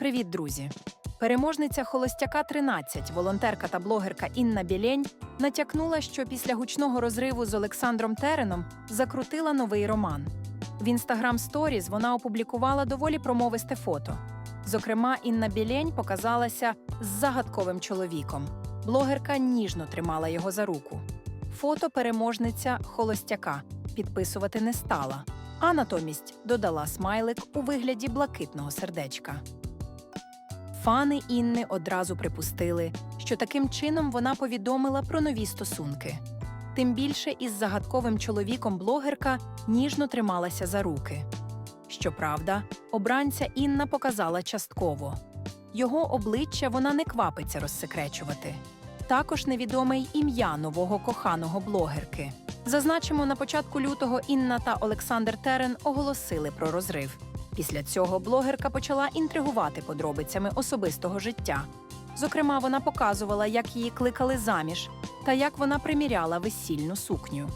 Привіт, друзі! Переможниця Холостяка 13, волонтерка та блогерка Інна Білень натякнула, що після гучного розриву з Олександром Тереном закрутила новий роман. В інстаграм Сторіз вона опублікувала доволі промовисте фото. Зокрема, Інна Білень показалася з загадковим чоловіком. Блогерка ніжно тримала його за руку. Фото переможниця холостяка підписувати не стала, а натомість додала смайлик у вигляді блакитного сердечка. Фани Інни одразу припустили, що таким чином вона повідомила про нові стосунки. Тим більше із загадковим чоловіком блогерка ніжно трималася за руки. Щоправда, обранця Інна показала частково. Його обличчя вона не квапиться розсекречувати. Також невідоме й ім'я нового коханого блогерки. Зазначимо, на початку лютого Інна та Олександр Терен оголосили про розрив. Після цього блогерка почала інтригувати подробицями особистого життя. Зокрема, вона показувала, як її кликали заміж та як вона приміряла весільну сукню.